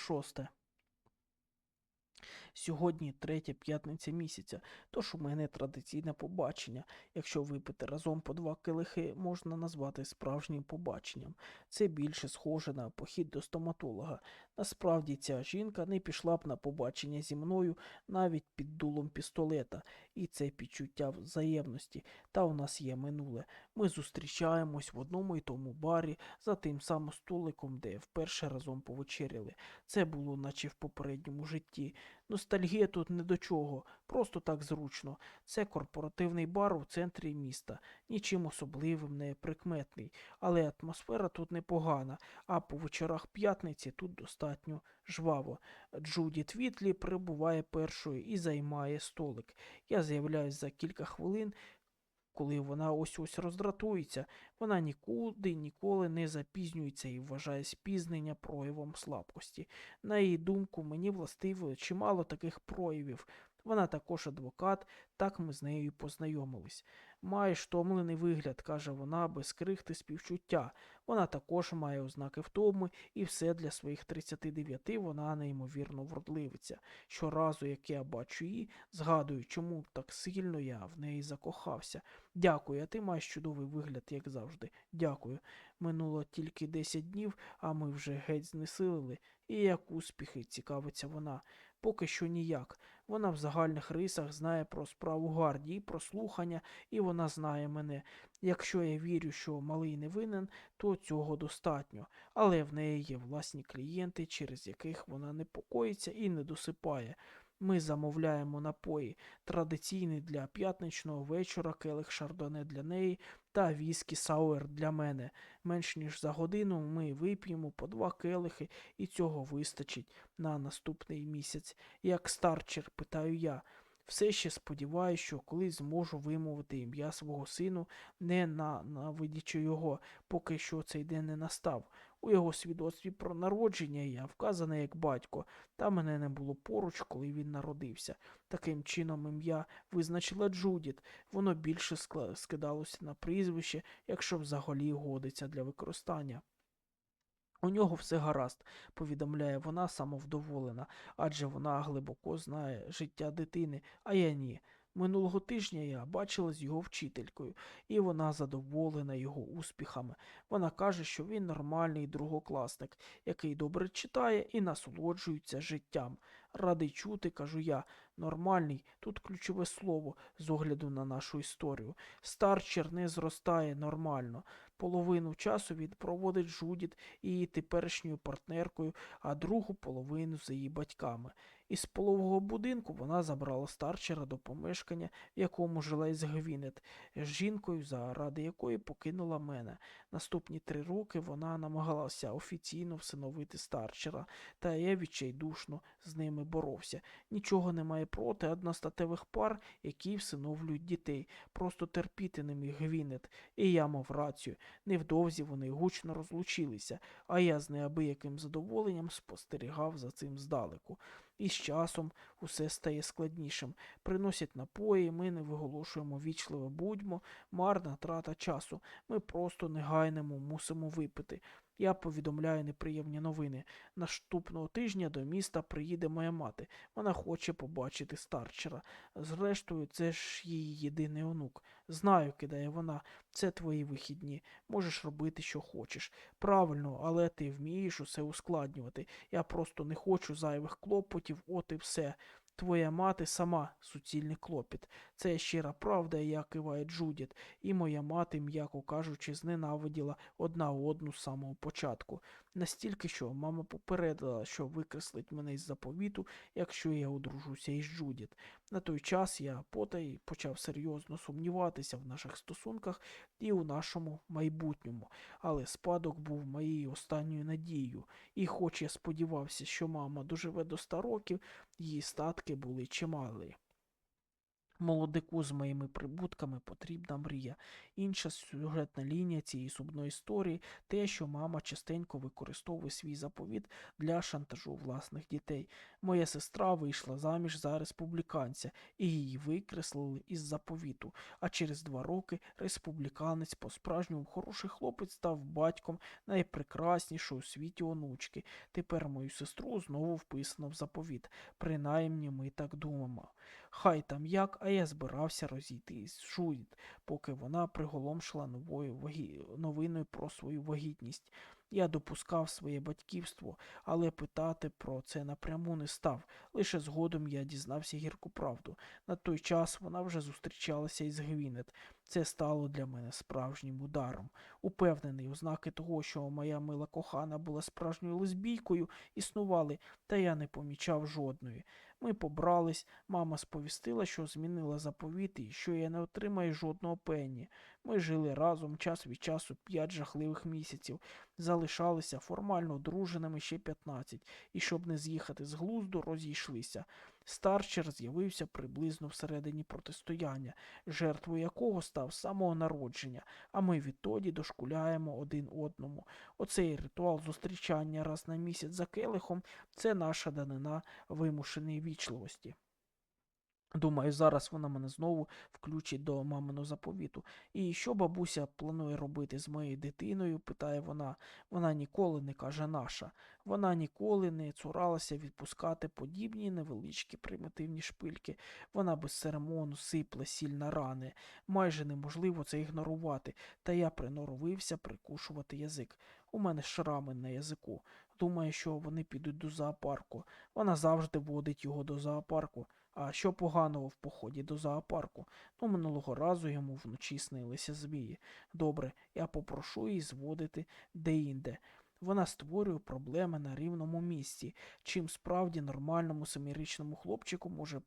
шосте. Сьогодні третя п'ятниця місяця, тож у мене традиційне побачення. Якщо випити разом по два килихи, можна назвати справжнім побаченням. Це більше схоже на похід до стоматолога. Насправді ця жінка не пішла б на побачення зі мною навіть під дулом пістолета, і це підчуття взаємності. Та у нас є минуле. Ми зустрічаємось в одному і тому барі за тим самим столиком, де вперше разом повечеряли. Це було наче в попередньому житті. Ностальгія тут не до чого, просто так зручно. Це корпоративний бар у центрі міста, нічим особливим не прикметний, але атмосфера тут непогана, а по вечорах п'ятниці тут достатньо жваво. Джуді Твітлі прибуває першою і займає столик. Я з'являюсь за кілька хвилин. Коли вона ось ось роздратується, вона нікуди ніколи не запізнюється і вважає спізнення проявом слабкості. На її думку, мені властиво чимало таких проявів. Вона також адвокат, так ми з нею і познайомились. Маєш втомлений вигляд, каже вона, без крихти співчуття. Вона також має ознаки втоми, і все для своїх 39 вона неймовірно вродливиця. Щоразу, як я бачу її, згадую, чому так сильно я в неї закохався. Дякую, а ти маєш чудовий вигляд, як завжди. Дякую. Минуло тільки 10 днів, а ми вже геть знесилили. І як успіхи, цікавиться вона. Поки що ніяк. Вона в загальних рисах знає про справу гардії, про слухання, і вона знає мене. Якщо я вірю, що малий не винен, то цього достатньо. Але в неї є власні клієнти, через яких вона непокоїться і не досипає. Ми замовляємо напої, традиційний для п'ятничного вечора, келих шардоне для неї та віскі сауер для мене. Менш ніж за годину ми вип'ємо по два келихи, і цього вистачить на наступний місяць. Як старчер, питаю я. Все ще сподіваюся, що колись зможу вимовити ім'я свого сину, не ненавидячи його, поки що цей день не настав. У його свідоцтві про народження я вказаний як батько, та мене не було поруч, коли він народився. Таким чином ім'я визначила Джудіт. Воно більше скидалося на прізвище, якщо взагалі годиться для використання. У нього все гаразд, повідомляє вона самовдоволена, адже вона глибоко знає життя дитини, а я ні. Минулого тижня я бачила з його вчителькою, і вона задоволена його успіхами. Вона каже, що він нормальний другокласник, який добре читає і насолоджується життям. Радий чути, кажу я, нормальний, тут ключове слово з огляду на нашу історію. Старчер не зростає нормально. Половину часу він проводить Жудіт і її теперішньою партнеркою, а другу половину з її батьками. Із полового будинку вона забрала старчера до помешкання, в якому жила із Гвінет, з жінкою, заради якої покинула мене. Наступні три роки вона намагалася офіційно всиновити старчера, та я відчайдушно з ними боровся. Нічого не має проти одностатевих пар, які всиновлюють дітей. Просто терпіти не міг Гвінет. І я мав рацію. Невдовзі вони гучно розлучилися, а я з неабияким задоволенням спостерігав за цим здалеку. І з часом усе стає складнішим. Приносять напої, ми не виголошуємо вічливо будьмо, марна трата часу. Ми просто негайнемо мусимо випити. Я повідомляю неприємні новини. Наступного тижня до міста приїде моя мати. Вона хоче побачити старчера. Зрештою, це ж її єдиний онук. Знаю, кидає вона, це твої вихідні. Можеш робити, що хочеш. Правильно, але ти вмієш усе ускладнювати. Я просто не хочу зайвих клопотів, от і все. Твоя мати сама суцільний клопіт. Це щира правда, як киває Джудіт, і моя мати, м'яко кажучи, зненавиділа одна одну з самого початку. Настільки, що мама попередила, що викреслить мене із заповіту, якщо я одружуся із Джудіт. На той час я потай почав серйозно сумніватися в наших стосунках і у нашому майбутньому, але спадок був моєю останньою надією, і хоч я сподівався, що мама доживе до ста років, її статки були чималі. Молодику з моїми прибутками потрібна мрія, Інша сюжетна лінія цієї субної історії те, що мама частенько використовує свій заповіт для шантажу власних дітей. Моя сестра вийшла заміж за республіканця, і її викреслили із заповіту. А через два роки республіканець по-справжньому хороший хлопець став батьком найпрекраснішої у світі онучки. Тепер мою сестру знову вписано в заповіт. Принаймні ми так думаємо. Хай там як, а я збирався розійтись з Жудіт, поки вона приголомшила новою вагі... новиною про свою вагітність. Я допускав своє батьківство, але питати про це напряму не став. Лише згодом я дізнався гірку правду. На той час вона вже зустрічалася із Гвінет. Це стало для мене справжнім ударом. Упевнений, ознаки того, що моя мила кохана була справжньою лесбійкою, існували, та я не помічав жодної. Ми побрались, мама сповістила, що змінила заповіт і що я не отримаю жодного пенні. Ми жили разом час від часу п'ять жахливих місяців, залишалися формально одруженими ще 15, і щоб не з'їхати з глузду, розійшлися. Старчер з'явився приблизно всередині протистояння, жертвою якого став самого народження, а ми відтоді дошкуляємо один одному. Оцей ритуал зустрічання раз на місяць за келихом це наша данина вимушеної вічливості. Думаю, зараз вона мене знову включить до маминого заповіту. І що бабуся планує робити з моєю дитиною? питає вона. Вона ніколи не каже наша. Вона ніколи не цуралася відпускати подібні невеличкі примітивні шпильки. Вона без церемону сипле сіль на рани. Майже неможливо це ігнорувати, та я приноровився прикушувати язик. У мене шрами на язику. Думає, що вони підуть до зоопарку. Вона завжди водить його до зоопарку. А що поганого в поході до зоопарку? Ну, минулого разу йому вночі снилися змії. Добре, я попрошу її зводити деінде. Вона створює проблеми на рівному місці, чим справді нормальному семирічному хлопчику може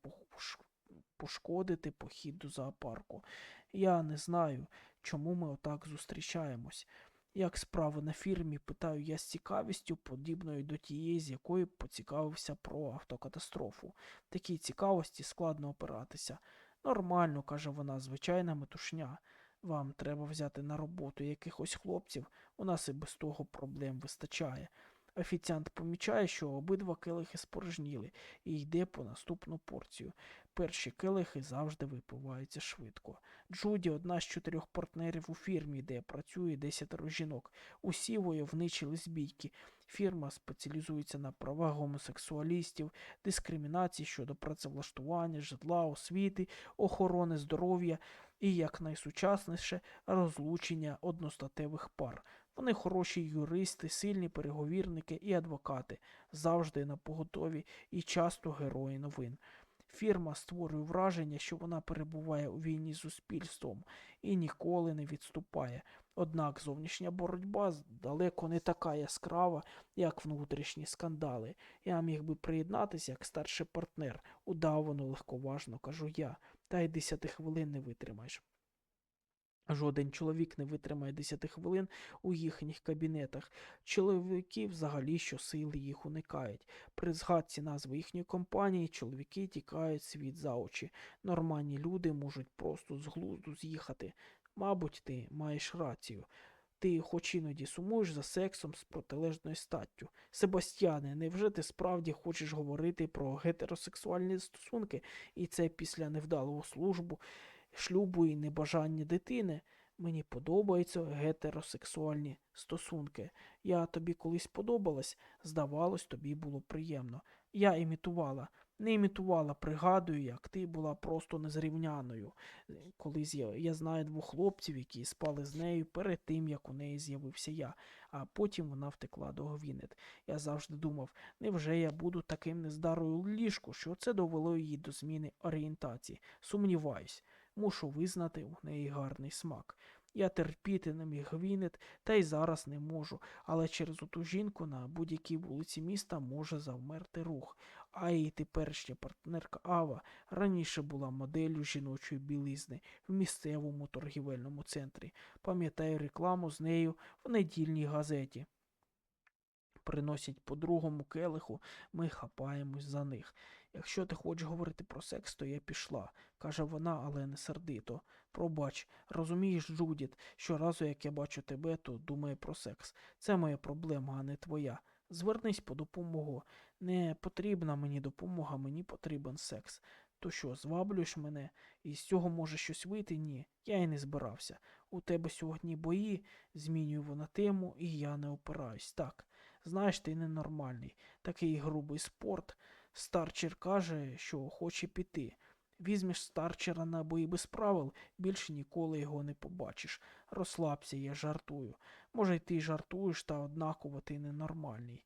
пошкодити похід до зоопарку. Я не знаю, чому ми отак зустрічаємось. Як справи на фірмі, питаю я з цікавістю, подібною до тієї, з якої поцікавився про автокатастрофу. Такій цікавості складно опиратися. Нормально, каже вона, звичайна метушня. Вам треба взяти на роботу якихось хлопців, у нас і без того проблем вистачає. Офіціант помічає, що обидва келихи спорожніли і йде по наступну порцію. Перші келихи завжди випиваються швидко. Джуді одна з чотирьох партнерів у фірмі, де працює десятеро жінок. Усі войовничі лесбійки. Фірма спеціалізується на правах гомосексуалістів, дискримінації щодо працевлаштування, житла, освіти, охорони здоров'я і, як найсучасніше, розлучення одностатевих пар. Вони хороші юристи, сильні переговірники і адвокати, завжди на поготові і часто герої новин. Фірма створює враження, що вона перебуває у війні з суспільством і ніколи не відступає. Однак зовнішня боротьба далеко не така яскрава, як внутрішні скандали. Я міг би приєднатися як старший партнер, удавано легковажно кажу я, та й десяти хвилин не витримаєш. Жоден чоловік не витримає 10 хвилин у їхніх кабінетах. Чоловіки взагалі щосили їх уникають. При згадці назви їхньої компанії чоловіки тікають світ за очі. Нормальні люди можуть просто з глузду з'їхати. Мабуть, ти маєш рацію. Ти хоч іноді сумуєш за сексом з протилежною статтю. Себастьяне, невже ти справді хочеш говорити про гетеросексуальні стосунки, і це після невдалого службу, шлюбу і небажання дитини? Мені подобаються гетеросексуальні стосунки. Я тобі колись подобалась, здавалось, тобі було приємно. Я імітувала. Не імітувала, пригадую, як ти була просто незрівняною. Колись я, я знаю двох хлопців, які спали з нею перед тим, як у неї з'явився я, а потім вона втекла до Гвінет. Я завжди думав, невже я буду таким нездарою ліжку, що це довело її до зміни орієнтації. Сумніваюсь, мушу визнати у неї гарний смак. Я терпіти не міг Гвінет, та й зараз не можу, але через оту жінку на будь-якій вулиці міста може завмерти рух. А її теперішня партнерка Ава раніше була моделлю жіночої білизни в місцевому торгівельному центрі. Пам'ятаю рекламу з нею в недільній газеті. Приносять по другому келиху, ми хапаємось за них. Якщо ти хочеш говорити про секс, то я пішла, каже вона, але не сердито. Пробач, розумієш, Джудіт, щоразу, як я бачу тебе, то думаю про секс. Це моя проблема, а не твоя. Звернись по допомогу. Не потрібна мені допомога, мені потрібен секс. То що, зваблюєш мене? І з цього може щось вийти? Ні, я й не збирався. У тебе сьогодні бої, змінюю вона тему, і я не опираюсь. Так, знаєш, ти ненормальний. Такий грубий спорт. Старчер каже, що хоче піти. Візьмеш старчера на бої без правил, більше ніколи його не побачиш. Розслабся, я жартую. Може, й ти жартуєш, та однаково ти ненормальний.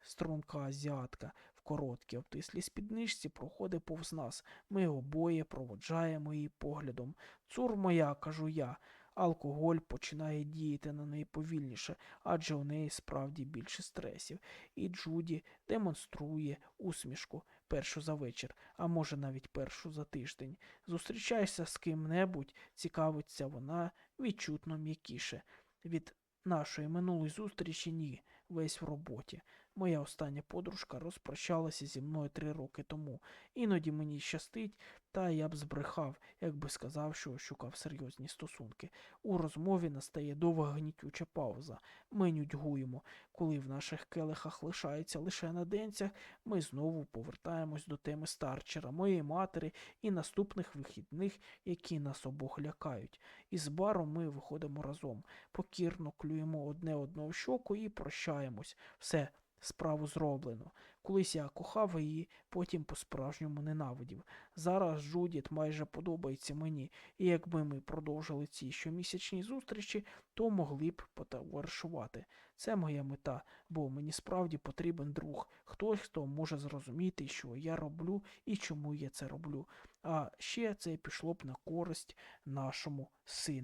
Струнка азіатка в короткій обтислій спідничці проходить повз нас. Ми обоє проводжаємо її поглядом. Цур моя, кажу я. Алкоголь починає діяти на неї повільніше, адже у неї справді більше стресів. І Джуді демонструє усмішку першу за вечір, а може навіть першу за тиждень. Зустрічаєшся з ким-небудь, цікавиться вона відчутно м'якіше. Від нашої минулої зустрічі ні, весь в роботі. Моя остання подружка розпрощалася зі мною три роки тому. Іноді мені щастить, та я б збрехав, якби сказав, що шукав серйозні стосунки. У розмові настає довга гнітюча пауза. Ми нудьгуємо. Коли в наших келихах лишається лише на денцях, ми знову повертаємось до теми старчера, моєї матері і наступних вихідних, які нас обох лякають. Із бару ми виходимо разом, покірно клюємо одне одного в щоку і прощаємось. Все, справу зроблено. Колись я кохав її, потім по-справжньому ненавидів. Зараз Джудіт майже подобається мені, і якби ми продовжили ці щомісячні зустрічі, то могли б потоваришувати. Це моя мета, бо мені справді потрібен друг, хтось, хто може зрозуміти, що я роблю і чому я це роблю. А ще це пішло б на користь нашому сину.